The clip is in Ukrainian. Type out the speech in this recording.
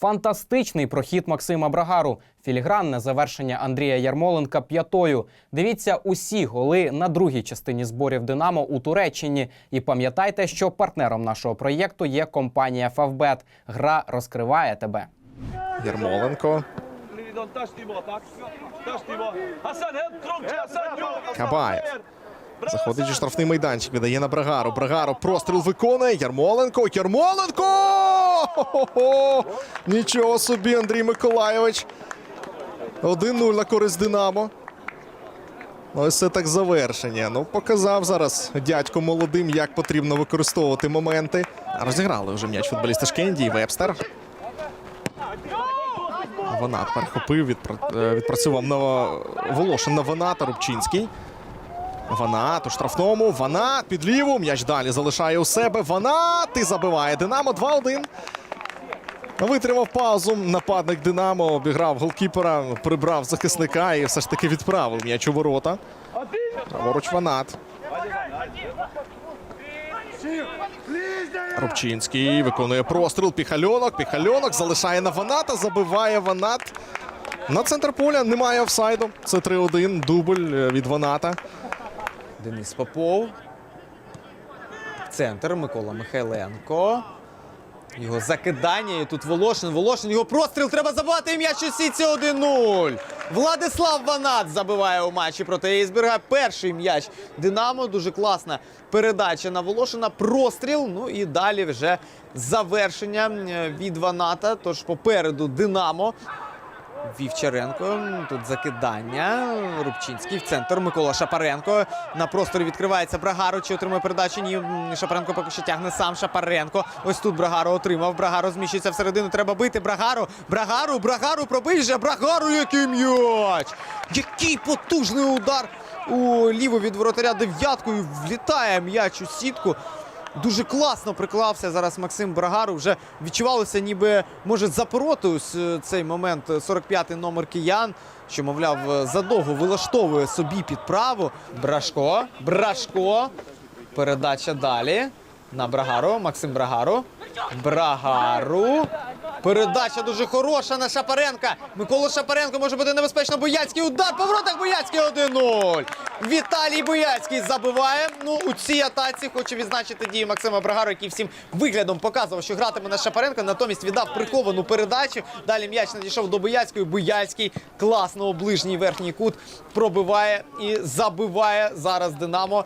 Фантастичний прохід Максима Брагару. Філігранне завершення Андрія Ярмоленка п'ятою. Дивіться усі голи на другій частині зборів Динамо у Туреччині. І пам'ятайте, що партнером нашого проєкту є компанія Фавбет. Гра розкриває тебе. Ярмоленко. Кабаєв. Заходить у штрафний майданчик, віддає на Брагару. Брагару простріл виконує. Ярмоленко. Ярмоленко! Хо-хо-хо! Нічого собі, Андрій Миколайович. 1-0 на користь Динамо. Ось це так завершення. Ну, показав зараз дядько молодим, як потрібно використовувати моменти. Розіграли вже м'яч футболісти Шкенді і Вебстер. Ванат перехопив, е, відпрацював на Волошин на Ваната Рубчинський. Ванат у штрафному. Ванат під ліву. М'яч далі залишає у себе. Ванат і забиває. Динамо 2-1. Витримав паузу. Нападник Динамо обіграв голкіпера, прибрав захисника і все ж таки відправив м'яч у ворота. Праворуч Ванат. Рубчинський виконує простріл. Піхальонок. Піхальонок залишає на Ваната. Забиває Ванат. На центр поля немає офсайду. Це 3-1. Дубль е, від Ваната. Денис Попов. Центр Микола Михайленко. Його закидання. І тут Волошин. Волошин. Його простріл. Треба забивати м'яч у сітці 1-0. Владислав Ванат забиває у матчі проти Ейсберга. Перший м'яч Динамо. Дуже класна передача на Волошина. Простріл. Ну і далі вже завершення е, від Ваната. Тож попереду Динамо. Вівчаренко. Тут закидання. Рубчинський в центр. Микола Шапаренко. На просторі відкривається Брагаро. Чи отримує передачу? Ні. Шапаренко поки що тягне сам Шапаренко. Ось тут Брагаро отримав. Брагаро зміщується всередину. Треба бити. Брагаро. Брагаро. Брагаро пробий же. Брагаро, який м'яч! Який потужний удар у ліву від воротаря дев'яткою. Влітає м'яч у сітку. Дуже класно приклався зараз Максим Брагару. Вже відчувалося, ніби може запороти е, цей момент 45-й номер киян, що, мовляв, е, задовго вилаштовує собі підправу. Брашко, Брашко. Передача далі. На Брагару. Максим Брагару. Брагару. Передача дуже хороша на Шапаренка. Микола Шапаренко може бути небезпечно. Бояцький удар. По воротах Бояцький 1-0. Віталій Бояцький забиває. Ну, у цій атаці хочу відзначити дії Максима Брагару, який всім виглядом показував, що гратиме на Шапаренка. Натомість віддав приховану передачу. Далі м'яч надійшов до Бояцької. Бояцький класно ближній верхній кут пробиває і забиває зараз Динамо.